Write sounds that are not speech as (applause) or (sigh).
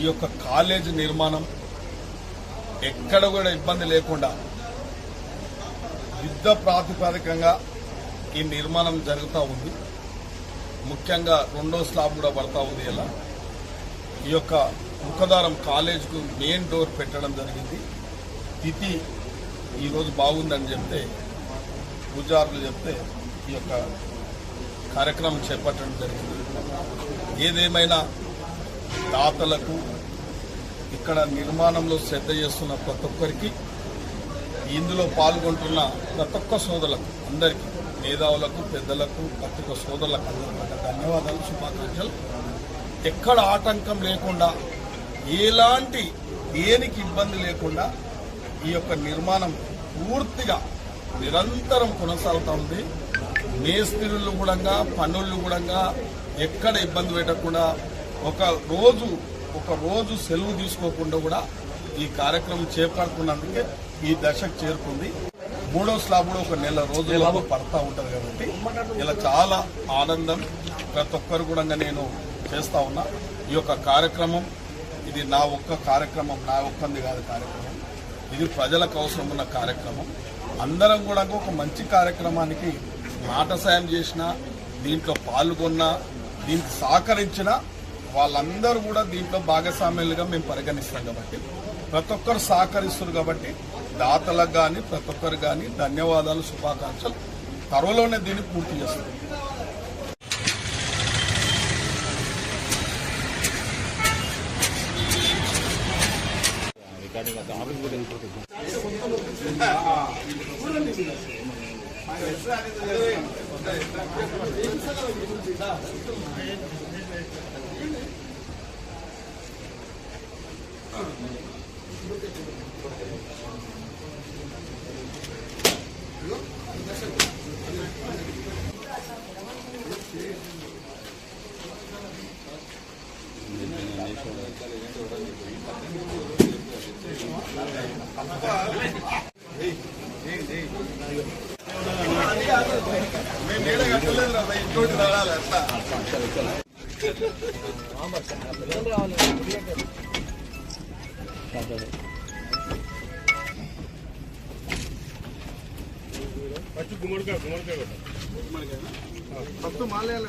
ఈ యొక్క కాలేజ్ నిర్మాణం ఎక్కడ కూడా ఇబ్బంది లేకుండా యుద్ధ ప్రాతిపదికంగా ఈ నిర్మాణం జరుగుతూ ఉంది. ముఖ్యంగా రెండో స్లాబ్ కూడా పడతా ఉంది ఇలా. ఈ యొక్క ముఖదారం కాలేజ్కు మెయిన్ డోర్ పెట్టడం జరిగింది. తిథి ఈరోజు బాగుందని చెప్తే పూజారులు చెప్తే ఈ యొక్క కార్యక్రమం చేపట్టడం జరిగింది. ఏదేమైనా దాతలకు ఇక్కడ నిర్మాణంలో శ్రద్ధ చేస్తున్న ప్రతి ఒక్కరికి ఇందులో పాల్గొంటున్న ప్రతి ఒక్క సోదరులకు అందరికీ మేధావులకు పెద్దలకు ప్రతి ఒక్క సోదరులకు అందరికీ ధన్యవాదాలు శుభాకాంక్షలు. ఎక్కడ ఆటంకం లేకుండా ఎలాంటి దేనికి ఇబ్బంది లేకుండా ఈ యొక్క నిర్మాణం పూర్తిగా నిరంతరం కొనసాగుతూ ఉంది. మేస్త్రీలు కూడా పనులు కూడా ఎక్కడ ఇబ్బంది పెట్టకుండా ఒక రోజు ఒక రోజు సెలవు తీసుకోకుండా కూడా ఈ కార్యక్రమం చేపడుతున్నందుకే ఈ దశకు చేరుకుంది. మూడో స్లాబ్ కూడా ఒక నెల రోజులలో పడతా ఉంటుంది కాబట్టి ఇలా చాలా ఆనందం. ప్రతి ఒక్కరు కూడా నేను చేస్తా ఉన్నా. ఈ యొక్క కార్యక్రమం ఇది నా ఒక్క కార్యక్రమం నా ఒక్కంది కాదు కార్యక్రమం. ఇది ప్రజలకు అవసరం ఉన్న కార్యక్రమం. అందరం కూడా ఒక మంచి కార్యక్రమానికి మాట సాయం చేసిన దీంట్లో పాల్గొన్న దీనికి సహకరించిన వాళ్ళందరూ కూడా దీంట్లో భాగస్వామ్యాలుగా మేము పరిగణిస్తాం కాబట్టి ప్రతి ఒక్కరు సహకరిస్తారు కాబట్టి దాతలకు కానీ ప్రతి ఒక్కరు కానీ ధన్యవాదాలు శుభాకాంక్షలు. త్వరలోనే దీన్ని పూర్తి చేస్తాం. (laughs) మేము గుమ్మడికాయ గుమ్మడికాయ ఫస్ట్ మాలేయాలి